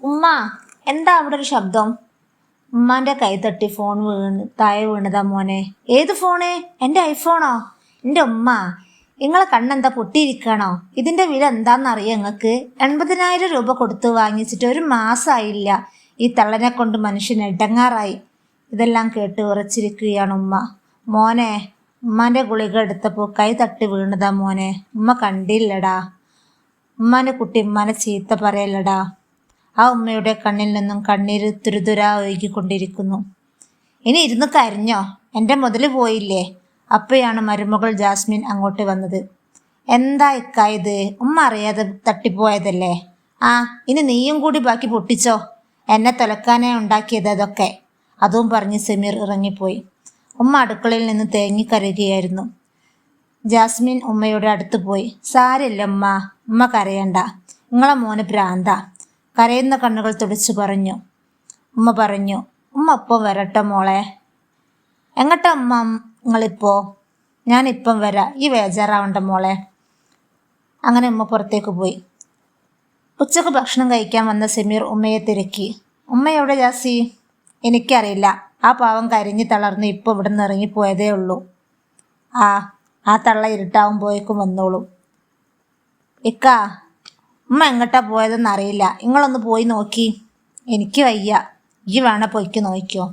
ഉമ്മ എന്താ അവിടെ ഒരു ശബ്ദം? ഉമ്മാന്റെ കൈ തട്ടി ഫോൺ വീണ് താഴെ വീണതാ മോനെ. ഏത് ഫോണ് എന്റെ ഐഫോണോ എന്റെ ഉമ്മ നിങ്ങളെ കണ്ണെന്താ പൊട്ടിയിരിക്കണോ? ഇതിന്റെ വില എന്താണെന്നറിയോ നിങ്ങൾക്ക് എൺപതിനായിരം രൂപ കൊടുത്ത് വാങ്ങിച്ചിട്ട് ഒരു മാസമായില്ല ഈ തള്ളനെ കൊണ്ട് മനുഷ്യൻ ഇടങ്ങാറായി. ഇതെല്ലാം കേട്ട് ഉറച്ചിരിക്കുകയാണ് ഉമ്മ. മോനെ ഉമ്മാന്റെ ഗുളിക എടുത്തപ്പോൾ കൈ തട്ടി വീണതാ മോനെ. ഉമ്മ കണ്ടില്ലടാ. ഉമ്മാന്റെ കുട്ടി ഉമ്മാനെ ചീത്ത പറയല്ലടാ. ആ ഉമ്മയുടെ കണ്ണിൽ നിന്നും കണ്ണീര് തുരുതുരാ ഒഴുകിക്കൊണ്ടിരിക്കുന്നു ഇനി ഇരുന്ന് കരഞ്ഞോ? എന്റെ മുതൽ പോയില്ലേ? അപ്പോഴാണ് മരുമകൾ ജാസ്മിൻ അങ്ങോട്ട് വന്നത്. എന്താ ഇക്കായത് ഉമ്മ അറിയാതെ തട്ടിപ്പോയതല്ലേ? ആ ഇനി നീയും കൂടി ബാക്കി പൊട്ടിച്ചോ? എന്നെ തുലക്കാനേ ഉണ്ടാക്കിയത് അതൊക്കെ. അതും പറഞ്ഞ് സമീർ ഇറങ്ങിപ്പോയി. ഉമ്മ അടുക്കളയിൽ നിന്ന് തേങ്ങിക്കരയുകയായിരുന്നു ജാസ്മിൻ ഉമ്മയുടെ അടുത്ത് പോയി. സാരില്ല ഉമ്മ ഉമ്മ കരയണ്ട. നിങ്ങളെ മോന് ഭ്രാന്ത. കരയുന്ന കണ്ണുകൾ തുടച്ചു പറഞ്ഞു. ഉമ്മ പറഞ്ഞു ഉമ്മ ഇപ്പം വരട്ടെ മോളെ. എങ്ങട്ടാ ഉമ്മ? നിങ്ങളിപ്പോ? ഞാനിപ്പം വരാം. ഈ വേജാറാവണ്ട മോളെ. അങ്ങനെ ഉമ്മ പുറത്തേക്ക് പോയി. ഉച്ചയ്ക്ക് ഭക്ഷണം കഴിക്കാൻ വന്ന സമീർ ഉമ്മയെ തിരക്കി. ഉമ്മ എവിടെ ജാസി? എനിക്കറിയില്ല. ആ പാവം കരിഞ്ഞു തളർന്ന് ഇപ്പോൾ ഇവിടെ നിന്ന് ഇറങ്ങിപ്പോയതേ ഉള്ളൂ. ആ ആ തള്ള ഇരുട്ടാവുമ്പോഴേക്കും വന്നോളും. ഇക്ക ഉമ്മ എങ്ങോട്ടാ പോയതെന്ന് അറിയില്ല. നിങ്ങളൊന്ന് പോയി നോക്കി. എനിക്ക് വയ്യ. ഈ വേണ പോയിക്ക് നോക്കിയോ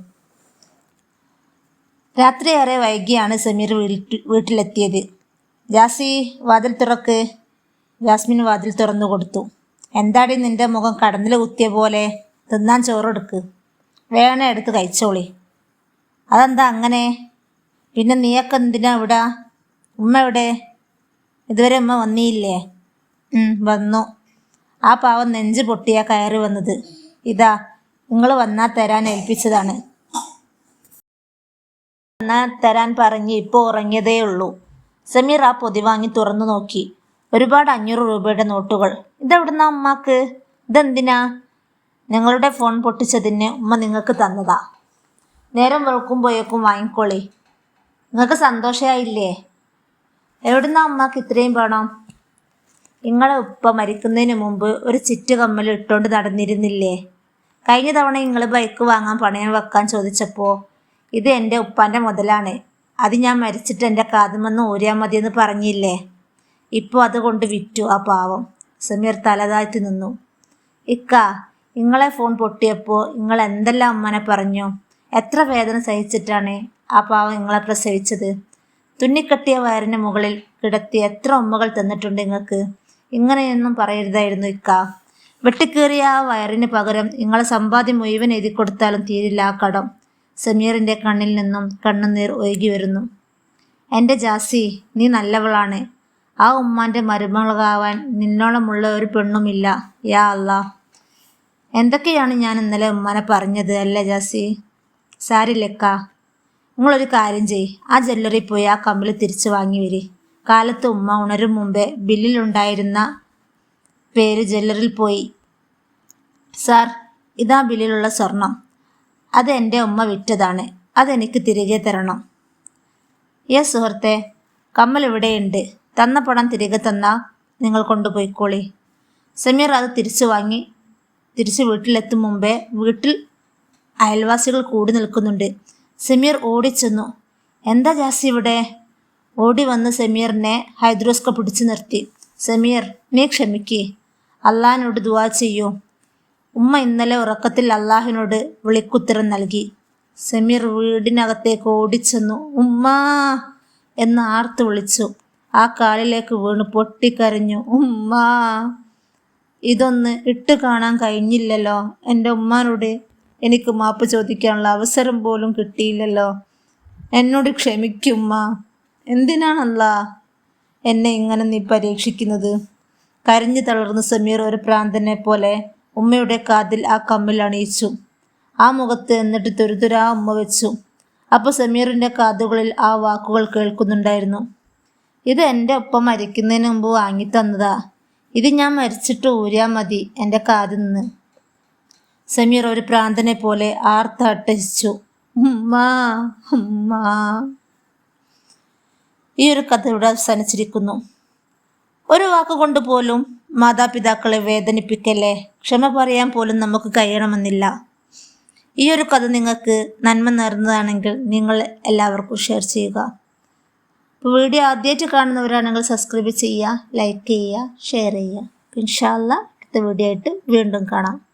രാത്രിയേറെ വൈകിയാണ് സമീർ വീട്ടിൽ വീട്ടിലെത്തിയത്. ജാസി വാതിൽ തുറക്ക്. ജാസ്മിൻ വാതിൽ തുറന്നു കൊടുത്തു. എന്താടി നിന്റെ മുഖം കടന്നിൽ കുത്തിയ പോലെ? തിന്നാൻ ചോറെടുക്ക്. വേണ എടുത്ത് കഴിച്ചോളി. അതെന്താ അങ്ങനെ? പിന്നെ നീയൊക്കെ എന്തിനാ ഇവിടെ? ഉമ്മ എവിടെ? ഇതുവരെ ഉമ്മ വന്നിയില്ലേ വന്നു. ആ പാവം നെഞ്ച് പൊട്ടിയാ കയറി വന്നത്. ഇതാ നിങ്ങൾ വന്നാൽ തരാൻ ഏൽപ്പിച്ചതാണ്. വന്നാൽ തരാൻ പറഞ്ഞ് ഇപ്പോൾ ഉറങ്ങിയതേ ഉള്ളൂ. സമീർ ആ പൊതി വാങ്ങി തുറന്നു നോക്കി. ഒരുപാട് അഞ്ഞൂറ് രൂപയുടെ നോട്ടുകൾ. ഇതെവിടുന്നാ ഉമ്മാക്ക്? ഇതെന്തിനാ? ഞങ്ങളുടെ ഫോൺ പൊട്ടിച്ചതിന് ഉമ്മ നിങ്ങൾക്ക് തന്നതാ. നേരം വെളുക്കുമ്പോഴേക്കും വാങ്ങിക്കോളി. നിങ്ങൾക്ക് സന്തോഷമായില്ലേ എവിടുന്നാ അമ്മയ്ക്ക് ഇത്രയും പണം? നിങ്ങളെ ഉപ്പ മരിക്കുന്നതിന് മുമ്പ് ഒരു ചിറ്റ് കമ്മൽ ഇട്ടുകൊണ്ട് നടന്നിരുന്നില്ലേ? കഴിഞ്ഞ തവണ നിങ്ങൾ ബൈക്ക് വാങ്ങാൻ പണയം വെക്കാൻ ചോദിച്ചപ്പോൾ ഇത് എന്റെ ഉപ്പാന്റെ മുതലാണ്. അത് ഞാൻ മരിച്ചിട്ട് എന്റെ കാതുമെന്ന് ഊരിയാൽ മതിയെന്ന് പറഞ്ഞില്ലേ? ഇപ്പോൾ അതുകൊണ്ട് വിറ്റു ആ പാവം. സമീർ തലതാഴ്ത്തി നിന്നു. ഇക്ക നിങ്ങളെ ഫോൺ പൊട്ടിയപ്പോൾ നിങ്ങൾ എന്തെല്ലാം അമ്മനെ പറഞ്ഞു? എത്ര വേദന സഹിച്ചിട്ടാണ് ആ പാവം നിങ്ങളെ പ്രസവിച്ചത്? തുന്നിക്കെട്ടിയ വയറിന് മുകളിൽ കിടത്തി എത്ര ഉമ്മകൾ തന്നിട്ടുണ്ട് നിങ്ങൾക്ക് ഇങ്ങനെയൊന്നും പറയരുതായിരുന്നു ഇക്ക. വെട്ടിക്കേറിയ ആ വയറിന് പകരം നിങ്ങളെ സമ്പാദ്യം മുഴുവൻ എഴുതി കൊടുത്താലും തീരില്ല ആ കടം. സമീറിന്റെ കണ്ണിൽ നിന്നും കണ്ണുനീർ ഒഴുകി വരുന്നു. എന്റെ ജാസി നീ നല്ലവളാണ്. ആ ഉമ്മാന്റെ മരുമകളാവാൻ നിന്നോളമുള്ള ഒരു പെണ്ണുമില്ല. യാ അല്ലാ എന്തൊക്കെയാണ് ഞാൻ ഇന്നലെ ഉമ്മാനെ പറഞ്ഞത്? അല്ലേ ജാസി? സാരില്ലക്ക നിങ്ങളൊരു കാര്യം ചെയ് ആ ജ്വല്ലറി പോയി ആ കമ്പിൽ തിരിച്ചു വാങ്ങി വരി. കാലത്ത് ഉമ്മ ഉണരും മുമ്പേ ബില്ലിലുണ്ടായിരുന്ന പേര് ജ്വല്ലറിൽ പോയി. സാർ ഇതാ ബില്ലിലുള്ള സ്വർണം. അത് എന്റെ ഉമ്മ വിറ്റതാണ്. അതെനിക്ക് തിരികെ തരണം. യെസ് സുഹൃത്തെ കമ്മൽ ഇവിടെയുണ്ട്. തന്ന പണം തിരികെ തന്നാൽ നിങ്ങൾ കൊണ്ടുപോയിക്കോളി. സമീർ അത് തിരിച്ചു വാങ്ങി തിരിച്ച് വീട്ടിലെത്തും മുമ്പേ വീട്ടിൽ അയൽവാസികൾ കൂടി നിൽക്കുന്നുണ്ട്. സമീർ ഓടിച്ചെന്നു. എന്താ ജാസി ഇവിടെ? ഓടി വന്ന് സമീറിനെ ഹൈദ്രോസ്ക പിടിച്ചു നിർത്തി. സമീർ നീ ക്ഷമിക്കേ. അള്ളാഹിനോട് ദുവാ ചെയ്യൂ. ഉമ്മ ഇന്നലെ ഉറക്കത്തിൽ അള്ളാഹിനോട് വിളിക്കുത്തരം നൽകി. സമീർ വീടിനകത്തേക്ക് ഓടിച്ചെന്നു. ഉമ്മാ! എന്ന് ആർത്ത് വിളിച്ചു. ആ കാലിലേക്ക് വീണ് പൊട്ടിക്കരഞ്ഞു. ഉമ്മാ! ഇതൊന്ന് ഇട്ട് കാണാൻ കഴിഞ്ഞില്ലല്ലോ എന്റെ ഉമ്മാനോട്. എനിക്ക് മാപ്പ് ചോദിക്കാനുള്ള അവസരം പോലും കിട്ടിയില്ലല്ലോ. എന്നോട് ക്ഷമിക്കുമ്മ എന്തിനാണല്ല എന്നെ ഇങ്ങനെ നീ പരീക്ഷിക്കുന്നത്? കരഞ്ഞു തളർന്ന സമീർ ഒരു പ്രാന്തനെ പോലെ ഉമ്മയുടെ കാതിൽ ആ കമ്മിൽ അണിയിച്ചു. ആ മുഖത്ത് എന്നിട്ട് തുരുതുരാ ഉമ്മ വെച്ചു. അപ്പോൾ സമീറിന്റെ കാതുകളിൽ ആ വാക്കുകൾ കേൾക്കുന്നുണ്ടായിരുന്നു. ഇത് എന്റെ ഒപ്പം മരിക്കുന്നതിന് മുമ്പ് വാങ്ങി തന്നതാ ഇത് ഞാൻ മരിച്ചിട്ട് ഊരിയാൽ മതി എന്റെ കാതിൽ നിന്ന്. സമീർ ഒരു പ്രാന്തനെ പോലെ ആർത്തട്ടിച്ചു. ഉമ്മാ ഈ ഒരു കഥ ഇവിടെ അവസാനിച്ചിരിക്കുന്നു. ഒരു വാക്കുകൊണ്ട് പോലും മാതാപിതാക്കളെ വേദനിപ്പിക്കല്ലേ? ക്ഷമ പറയാൻ പോലും നമുക്ക് കഴിയണമെന്നില്ല. ഈ ഒരു കഥ നിങ്ങൾക്ക് നന്മ നേർന്നതാണെങ്കിൽ നിങ്ങൾ എല്ലാവർക്കും ഷെയർ ചെയ്യുക. വീഡിയോ ആദ്യമായിട്ട് കാണുന്നവരാണെങ്കിൽ സബ്സ്ക്രൈബ് ചെയ്യുക ലൈക്ക് ചെയ്യുക ഷെയർ ചെയ്യുക. ഇൻഷാല്ല അടുത്ത വീഡിയോ ആയിട്ട് വീണ്ടും കാണാം.